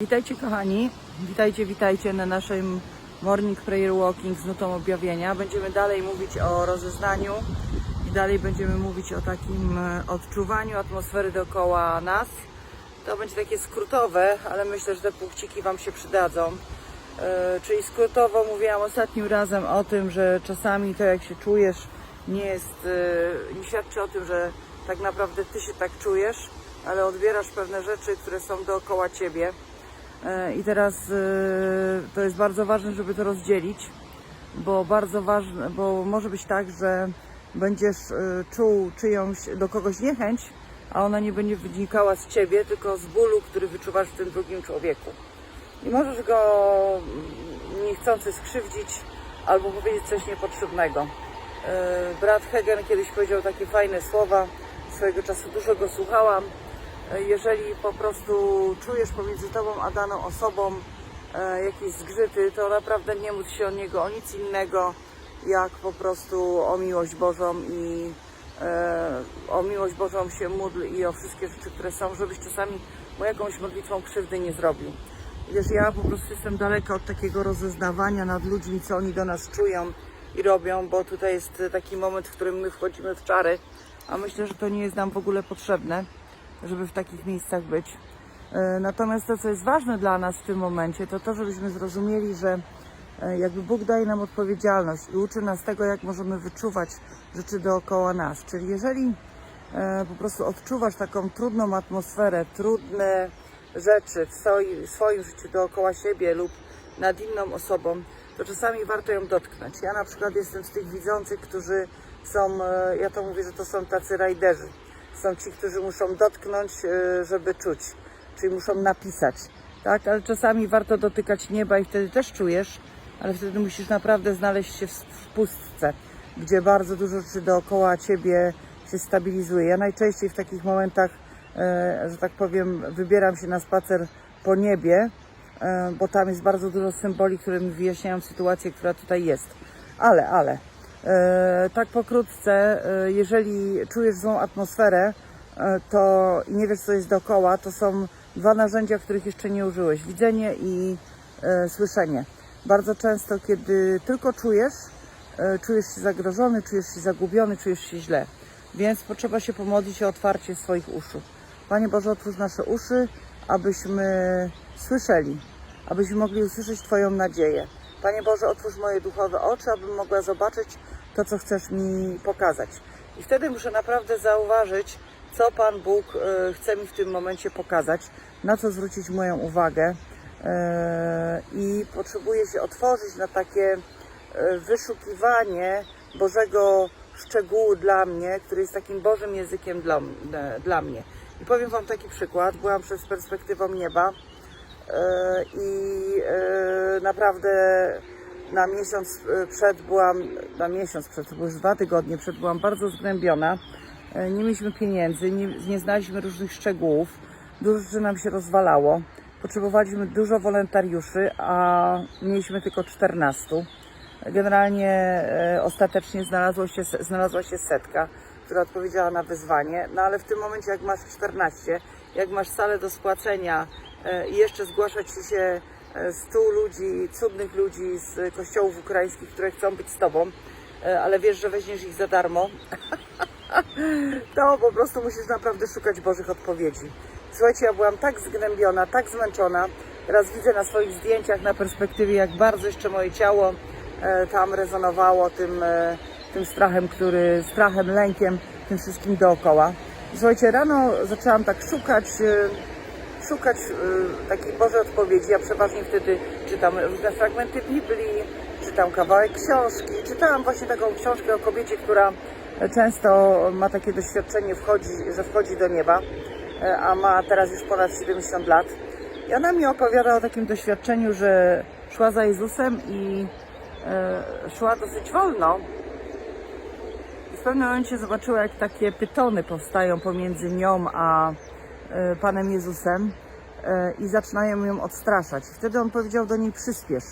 Witajcie kochani, witajcie, witajcie na naszym Morning Prayer Walking z nutą objawienia. Będziemy dalej mówić o rozeznaniu i dalej będziemy mówić o takim e, odczuwaniu atmosfery dookoła nas. To będzie takie skrótowe, ale myślę, że te punkciki Wam się przydadzą. E, Czyli skrótowo mówiłam ostatnim razem o tym, że czasami to jak się czujesz nie jest, e, nie świadczy o tym, że tak naprawdę Ty się tak czujesz, ale odbierasz pewne rzeczy, które są dookoła Ciebie. E, I teraz e, to jest bardzo ważne, żeby to rozdzielić, bo bardzo ważne, bo może być tak, że będziesz e, czuł czyjąś do kogoś niechęć, a ona nie będzie wynikała z ciebie, tylko z bólu, który wyczuwasz w tym drugim człowieku. I możesz go mm, niechcący skrzywdzić albo powiedzieć coś niepotrzebnego. Brat Hegen kiedyś powiedział takie fajne słowa, swojego czasu dużo go słuchałam. Jeżeli po prostu czujesz pomiędzy tobą a daną osobą e, jakieś zgrzyty, to naprawdę nie módl się o niego o nic innego, jak po prostu o miłość Bożą i e, o miłość Bożą się módl i o wszystkie rzeczy, które są, żebyś czasami mu jakąś modlitwą krzywdy nie zrobił. Wiesz, ja po prostu jestem daleka od takiego rozeznawania nad ludźmi, co oni do nas czują i robią, bo tutaj jest taki moment, w którym my wchodzimy w czary, a myślę, że to nie jest nam w ogóle potrzebne, żeby w takich miejscach być. E, Natomiast to, co jest ważne dla nas w tym momencie, to to, żebyśmy zrozumieli, że e, jakby Bóg daje nam odpowiedzialność i uczy nas tego, jak możemy wyczuwać rzeczy dookoła nas. Czyli jeżeli e, po prostu odczuwasz taką trudną atmosferę, trudne rzeczy w swoim, swoim życiu dookoła siebie lub nad inną osobą, to czasami warto ją dotknąć. Ja na przykład jestem z tych widzących, którzy są, ja to mówię, że to są tacy rajderzy. Są ci, którzy muszą dotknąć, e, żeby czuć, czyli muszą napisać, tak? Ale czasami warto dotykać nieba i wtedy też czujesz, ale wtedy musisz naprawdę znaleźć się w, pustce, gdzie bardzo dużo rzeczy dookoła ciebie się stabilizuje. Ja najczęściej w takich momentach, e, że tak powiem, wybieram się na spacer po niebie, e, bo tam jest bardzo dużo symboli, które mi wyjaśniają sytuację, która tutaj jest. Ale, ale, tak pokrótce, e, jeżeli czujesz złą atmosferę, e, to nie wiesz, co jest dookoła, to są dwa narzędzia, których jeszcze nie użyłeś: widzenie i e, słyszenie. Bardzo często, kiedy tylko czujesz, e, czujesz się zagrożony, czujesz się zagubiony, czujesz się źle. Więc potrzeba się pomodlić o otwarcie swoich uszu. Panie Boże, otwórz nasze uszy, abyśmy słyszeli, abyśmy mogli usłyszeć Twoją nadzieję. Panie Boże, otwórz moje duchowe oczy, abym mogła zobaczyć to, co chcesz mi pokazać. I wtedy muszę naprawdę zauważyć, co Pan Bóg e, chce mi w tym momencie pokazać, na co zwrócić moją uwagę. E, I potrzebuję się otworzyć na takie e, wyszukiwanie Bożego szczegółu dla mnie, który jest takim Bożym językiem dla, dla mnie. I powiem Wam taki przykład. Byłam przez perspektywą nieba i naprawdę na miesiąc e, przed byłam, na miesiąc przed, to już dwa tygodnie przed, byłam bardzo zgnębiona. E, Nie mieliśmy pieniędzy, nie, nie znaliśmy różnych szczegółów, dużo rzeczy nam się rozwalało. Potrzebowaliśmy dużo wolontariuszy, a mieliśmy tylko 14. Generalnie e, ostatecznie znalazło się, znalazła się setka, która odpowiedziała na wyzwanie. No ale w tym momencie, jak masz 14, jak masz salę do spłacenia i jeszcze zgłaszać się e, 100 ludzi, cudnych ludzi z kościołów ukraińskich, które chcą być z tobą, e, ale wiesz, że weźmiesz ich za darmo, to po prostu musisz naprawdę szukać Bożych odpowiedzi. Słuchajcie, ja byłam tak zgnębiona, tak zmęczona. Teraz widzę na swoich zdjęciach, na perspektywie, jak bardzo jeszcze moje ciało e, tam rezonowało tym, tym strachem, który, strachem, lękiem, tym wszystkim dookoła. Słuchajcie, rano zaczęłam tak szukać, szukać e, takiej Bożej odpowiedzi. Ja przeważnie wtedy czytam różne fragmenty Biblii, czytam kawałek książki. Czytałam właśnie taką książkę o kobiecie, która często ma takie doświadczenie, wchodzi, że wchodzi do nieba, e, a ma teraz już ponad 70 lat. I ona mi opowiada o takim doświadczeniu, że szła za Jezusem i e, szła dosyć wolno. W pewnym momencie zobaczyła, jak takie pytony powstają pomiędzy nią a e, Panem Jezusem e, i zaczynają ją odstraszać. Wtedy on powiedział do niej przyspiesz.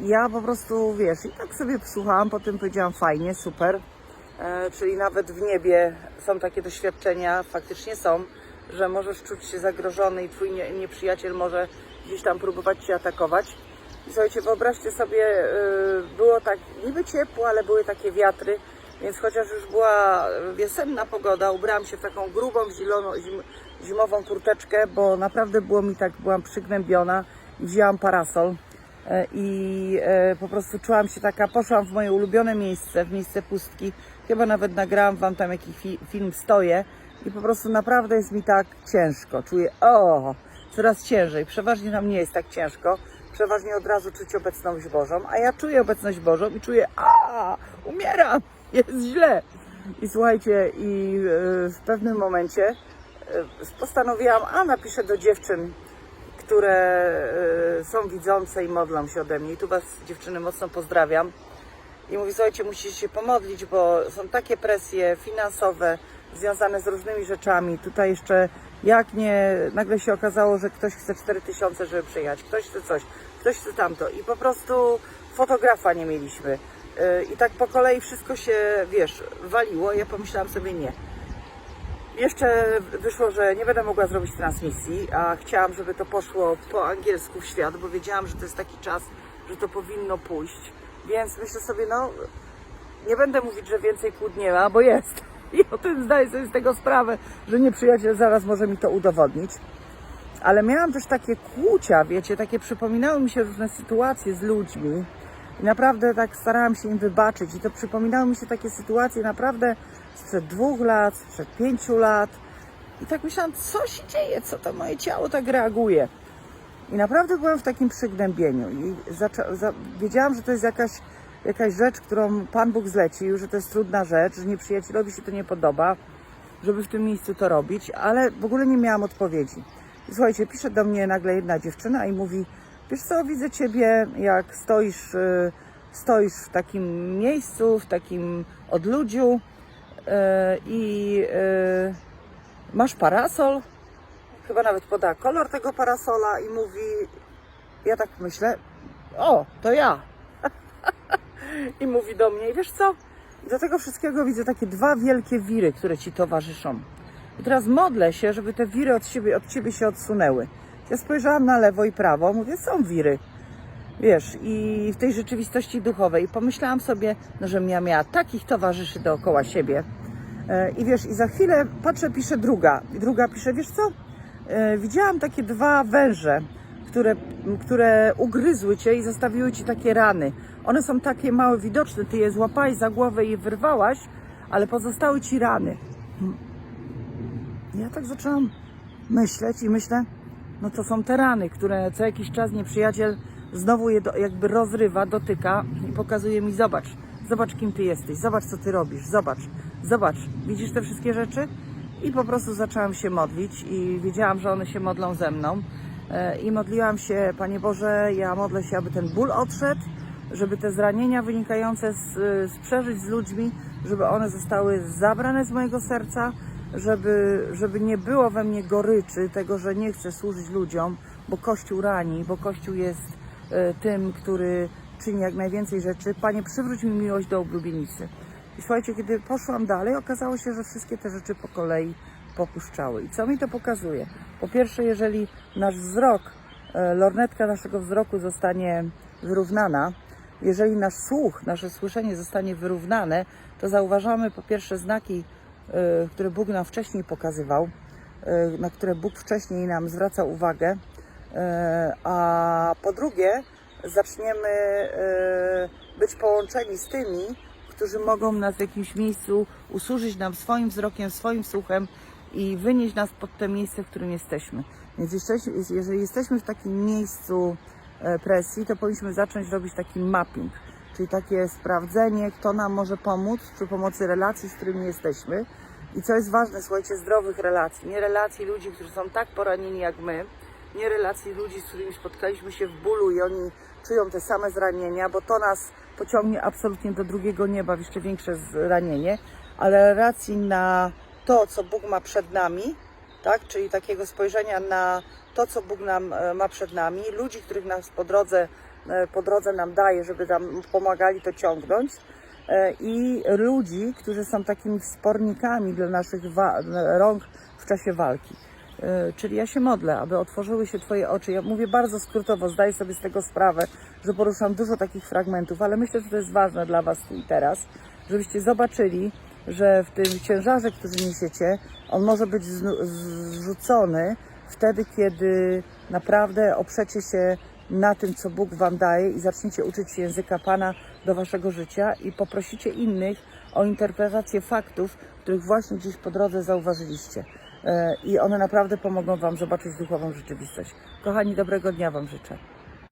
Ja po prostu, wiesz, i tak sobie słuchałam, potem powiedziałam fajnie, super. E, czyli nawet w niebie są takie doświadczenia, faktycznie są, że możesz czuć się zagrożony i twój nie, nieprzyjaciel może gdzieś tam próbować cię atakować. I słuchajcie, wyobraźcie sobie, y, było tak niby ciepło, ale były takie wiatry, więc chociaż już była wiosenna pogoda, ubrałam się w taką grubą, zieloną, zimową kurteczkę, bo naprawdę było mi tak, byłam przygnębiona i wzięłam parasol. E, i e, po prostu czułam się taka, poszłam w moje ulubione miejsce, w miejsce pustki, chyba nawet nagrałam Wam tam jakiś fi, film stoję i po prostu naprawdę jest mi tak ciężko, czuję, o, coraz ciężej, przeważnie nam nie jest tak ciężko, przeważnie od razu czuć obecność Bożą, a ja czuję obecność Bożą i czuję, a, umieram, jest źle. I słuchajcie, i e, w pewnym momencie postanowiłam, a napiszę do dziewczyn, które e, są widzące i modlą się ode mnie. I tu Was dziewczyny mocno pozdrawiam. I mówi, słuchajcie, musicie się pomodlić, bo są takie presje finansowe związane z różnymi rzeczami. Tutaj jeszcze jak nie, nagle się okazało, że ktoś chce 4000, żeby przyjechać, ktoś chce coś, ktoś chce tamto. I po prostu fotografa nie mieliśmy. Yy, I tak po kolei wszystko się, wiesz, waliło. Ja pomyślałam sobie nie. Jeszcze wyszło, że nie będę mogła zrobić transmisji, a chciałam, żeby to poszło po angielsku w świat, bo wiedziałam, że to jest taki czas, że to powinno pójść. Więc myślę sobie, no, nie będę mówić, że więcej kłód nie ma, bo jest. I o tym zdaję sobie z tego sprawę, że nieprzyjaciel zaraz może mi to udowodnić. Ale miałam też takie kłucia, wiecie, takie przypominały mi się różne sytuacje z ludźmi. I naprawdę tak starałam się im wybaczyć. I to przypominały mi się takie sytuacje naprawdę sprzed dwóch lat, sprzed pięciu lat. I tak myślałam, co się dzieje, co to moje ciało tak reaguje. I naprawdę byłam w takim przygnębieniu. I wiedziałam, że to jest jakaś, jakaś rzecz, którą Pan Bóg zlecił, że to jest trudna rzecz, że nieprzyjacielowi się to nie podoba, żeby w tym miejscu to robić, ale w ogóle nie miałam odpowiedzi. I słuchajcie, pisze do mnie nagle jedna dziewczyna i mówi, wiesz co, widzę Ciebie, jak stoisz, y, stoisz w takim miejscu, w takim odludziu i y, masz parasol, chyba nawet poda kolor tego parasola i mówi, ja tak myślę, o, to ja. I mówi do mnie, wiesz co, do tego wszystkiego widzę takie dwa wielkie wiry, które Ci towarzyszą. I teraz modlę się, żeby te wiry od Ciebie, od ciebie się odsunęły. Ja spojrzałam na lewo i prawo, mówię, są wiry. Wiesz, i w tej rzeczywistości duchowej pomyślałam sobie, no, że ja miała takich towarzyszy dookoła siebie. E, I wiesz, i za chwilę patrzę, pisze druga. I druga pisze, wiesz co? E, Widziałam takie dwa węże, które, które ugryzły cię i zostawiły ci takie rany. One są takie małe, widoczne. Ty je złapałeś za głowę i je wyrwałaś, ale pozostały ci rany. Ja tak zaczęłam myśleć i myślę, no to są te rany, które co jakiś czas nieprzyjaciel znowu je do, jakby rozrywa, dotyka i pokazuje mi, zobacz, zobacz kim ty jesteś, zobacz co ty robisz, zobacz, zobacz, widzisz te wszystkie rzeczy? I po prostu zaczęłam się modlić i wiedziałam, że one się modlą ze mną. E, I modliłam się, Panie Boże, ja modlę się, aby ten ból odszedł, żeby te zranienia wynikające z, z przeżyć z ludźmi, żeby one zostały zabrane z mojego serca, żeby, żeby nie było we mnie goryczy tego, że nie chcę służyć ludziom, bo Kościół rani, bo Kościół jest tym, który czyni jak najwięcej rzeczy. Panie, przywróć mi miłość do oblubienicy. I słuchajcie, kiedy poszłam dalej, okazało się, że wszystkie te rzeczy po kolei popuszczały. I co mi to pokazuje? Po pierwsze, jeżeli nasz wzrok, e, lornetka naszego wzroku zostanie wyrównana, jeżeli nasz słuch, nasze słyszenie zostanie wyrównane, to zauważamy po pierwsze znaki, e, które Bóg nam wcześniej pokazywał, e, na które Bóg wcześniej nam zwracał uwagę, e, a po drugie zaczniemy e, być połączeni z tymi, którzy mogą nas w jakimś miejscu usłużyć nam swoim wzrokiem, swoim słuchem i wynieść nas pod te miejsce, w którym jesteśmy. Więc jeżeli jesteśmy w takim miejscu e, presji, to powinniśmy zacząć robić taki mapping, czyli takie sprawdzenie, kto nam może pomóc przy pomocy relacji, z którymi jesteśmy. I co jest ważne, słuchajcie, zdrowych relacji, nie relacji ludzi, którzy są tak poranieni jak my, nie relacji ludzi, z którymi spotkaliśmy się w bólu i oni czują te same zranienia, bo to nas pociągnie absolutnie do drugiego nieba, w jeszcze większe zranienie, ale relacji na to, co Bóg ma przed nami, tak? czyli takiego spojrzenia na to, co Bóg nam e, ma przed nami, ludzi, których nas po drodze, e, po drodze nam daje, żeby nam pomagali to ciągnąć e, i ludzi, którzy są takimi wspornikami dla naszych rąk w czasie walki. E, Czyli ja się modlę, aby otworzyły się Twoje oczy. Ja mówię bardzo skrótowo, zdaję sobie z tego sprawę, że poruszam dużo takich fragmentów, ale myślę, że to jest ważne dla Was tu i teraz, żebyście zobaczyli, że w tym ciężarze, który niesiecie, on może być zrzucony wtedy, kiedy naprawdę oprzecie się na tym, co Bóg Wam daje i zaczniecie uczyć się języka Pana do Waszego życia i poprosicie innych o interpretację faktów, których właśnie gdzieś po drodze zauważyliście. E, I one naprawdę pomogą Wam zobaczyć duchową rzeczywistość. Kochani, dobrego dnia Wam życzę.